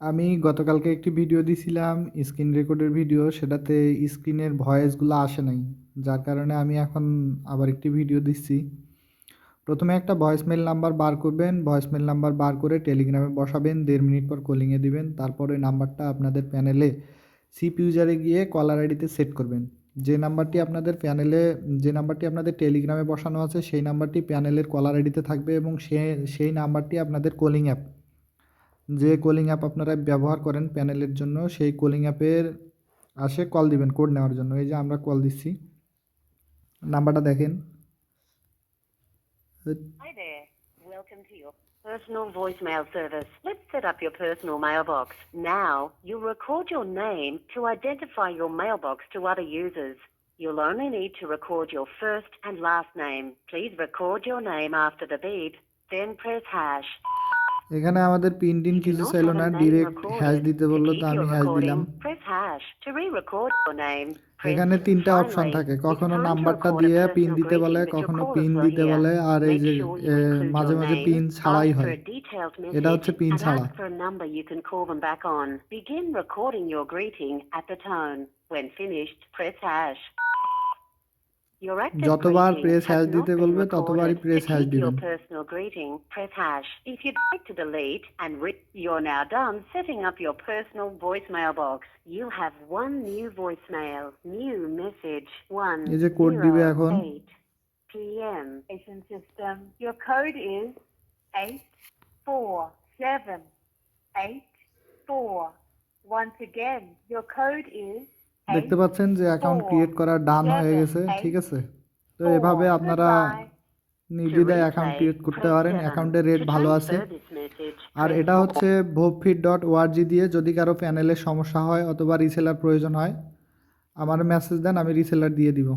আমি গতকালকে একটি ভিডিও দিছিলাম, স্ক্রিন রেকর্ডের ভিডিও, সেটাতে স্ক্রিনের ভয়েসগুলো আসে নাই। যার কারণে আমি এখন আবার একটি ভিডিও দিচ্ছি। প্রথমে একটা ভয়েসমেল নাম্বার বার করবেন ভয়েসমেল নাম্বার বার করে টেলিগ্রামে বসাবেন, দেড় মিনিট পর কলিংয়ে দিবেন, তারপর ওই নাম্বারটা আপনাদের প্যানেলে সিপ ইউজারে গিয়ে কলার আইডিতে সেট করবেন। যে নাম্বারটি আপনাদের প্যানেলে যে নাম্বারটি আপনাদের টেলিগ্রামে বসানো আছে, সেই নাম্বারটি প্যানেলের কলার আইডিতে থাকবে এবং সে, সেই নাম্বারটি আপনাদের কলিং অ্যাপ যে কলিং অ্যাপ আপনারা ব্যবহার করেন প্যানেলের জন্য সেই কলিং অ্যাপের আসে কল দিবেন কোড নেওয়ার জন্য এই যে আমরা কল দিচ্ছি নাম্বারটা দেখেন Welcome to your personal voicemail service. Let's set up your personal mailbox. Now, you'll record your name to identify your mailbox to other users. You'll only need to record your first and last name. Please record your name after the beep, then press hash. এখানে আমাদের pin tin কিছু ছিল না direct hash দিতে বলল তো আমি hash দিলাম। এখানে তিনটা অপশন থাকে কখনো নাম্বারটা দিয়ে পিন দিতে বলে কখনো পিন দিতে বলে আর এই যে মাঝে মাঝে পিন ছাড়াই হয়। এটা হচ্ছে পিন ছাড়া। When finished, press hash. Your active যতবার greeting press has hash not দিতে been বলবে, recorded. ততবারই To press hash keep your দিবেন। personal greeting, press hash. If you'd like to delete and re- you're now done setting up your personal voicemail box. You have one new voicemail. New message. One এই যে code দিবে zero এখন। eight p.m. Station system. Your code is eight four seven eight four. Once again, your code is দেখতে পাচ্ছেন যে account create করা ডান হয়ে গেছে ঠিক আছে? তো এভাবে আপনারা. নির্দ্বিধায় অ্যাকাউন্ট ক্রিয়েট করতে পারেন অ্যাকাউন্টের রেট ভালো আছে। আর এটা হচ্ছে ভোপফিট ডট ওআরজি দিয়ে যদি কারও প্যানেলে সমস্যা হয় অথবা রিসেলার প্রয়োজন হয় আমার মেসেজ দেন আমি রিসেলার দিয়ে দিব।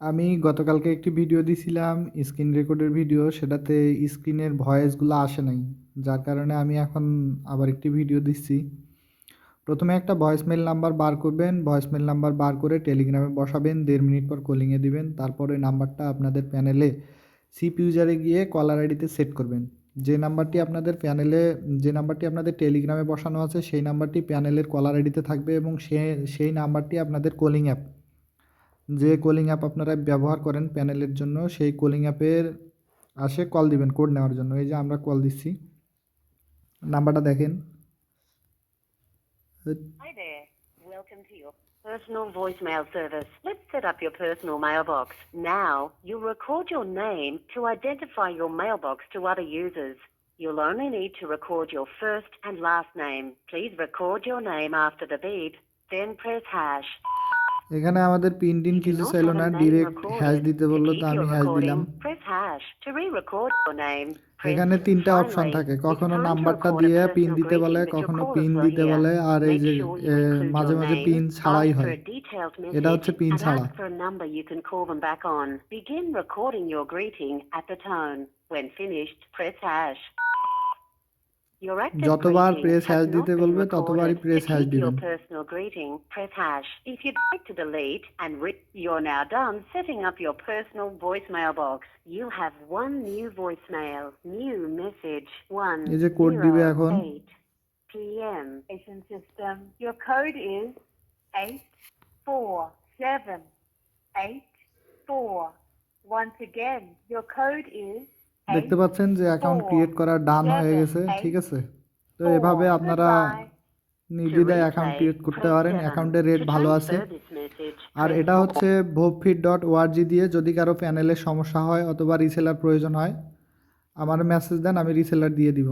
আমি গতকালকে একটি ভিডিও দিছিলাম স্ক্রিন রেকর্ডের ভিডিও সেটাতে স্ক্রিনের ভয়েসগুলো আসে নাই যার কারণে আমি এখন আবার একটি ভিডিও দিচ্ছি। প্রথমে একটা ভয়েসমেল নাম্বার বার করবেন ভয়েসমেল নাম্বার বার করে টেলিগ্রামে বসাবেন, দেড় মিনিট পর কলিংয়ে দিবেন, তারপর নাম্বারটা আপনাদের প্যানেলে সিপ ইউজারে গিয়ে কলার আইডিতে সেট করবেন। যে নাম্বারটি আপনাদের প্যানেলে যে নাম্বারটি আপনাদের টেলিগ্রামে বসানো আছে, সেই নাম্বারটি প্যানেলের কলার আইডিতে থাকবে এবং সে, সেই নাম্বারটি আপনাদের কলিং অ্যাপ যে কলিং অ্যাপ আপনারা ব্যবহার করেন প্যানেলের জন্য, সেই কলিং অ্যাপের আসে কল দিবেন কোড নেওয়ার জন্য। এই যে আমরা কল দিচ্ছি। নাম্বারটা দেখেন। Hi there. Welcome to your personal voicemail service. Let's set up your personal mailbox. Now, you'll record your name to identify your mailbox to other users. You'll only need to record your first and last name. Please record your name after the beep, then press hash. এখানে আমাদের pin tin কিছু ছিল না direct hash দিতে বলল তো আমি hash দিলাম। এখানে তিনটা অপশন থাকে কখনো নাম্বারটা দিয়ে পিন দিতে বলে কখনো পিন দিতে বলে আর এই যে মাঝে মাঝে পিন ছাড়াই হয়। এটা হচ্ছে পিন ছাড়া। When finished, press. Your active যতবার greeting press has hash not দিতে been বলবে, recorded. ততবারই To press hash keep your দিবেন। personal greeting, press hash. If you'd like to delete and re- you're now done setting up your personal voicemail box. You have one new voicemail. New message. One এই যে code দিবে zero এখন। eight p.m. Station system. Your code is eight four seven eight four. Once again, your code is দেখতে পাচ্ছেন যে account create করা ডান হয়ে গেছে ঠিক আছে? তো এভাবে আপনারা নির্বিধায় নির্দ্বিধায় অ্যাকাউন্ট ক্রিয়েট করতে পারেন অ্যাকাউন্টের রেট ভালো আছে। আর এটা হচ্ছে ভোপফিট ডট ওআরজি দিয়ে যদি কারও প্যানেলের সমস্যা হয় অথবা রিসেলার প্রয়োজন হয় আমার মেসেজ দেন আমি রিসেলার দিয়ে দিব।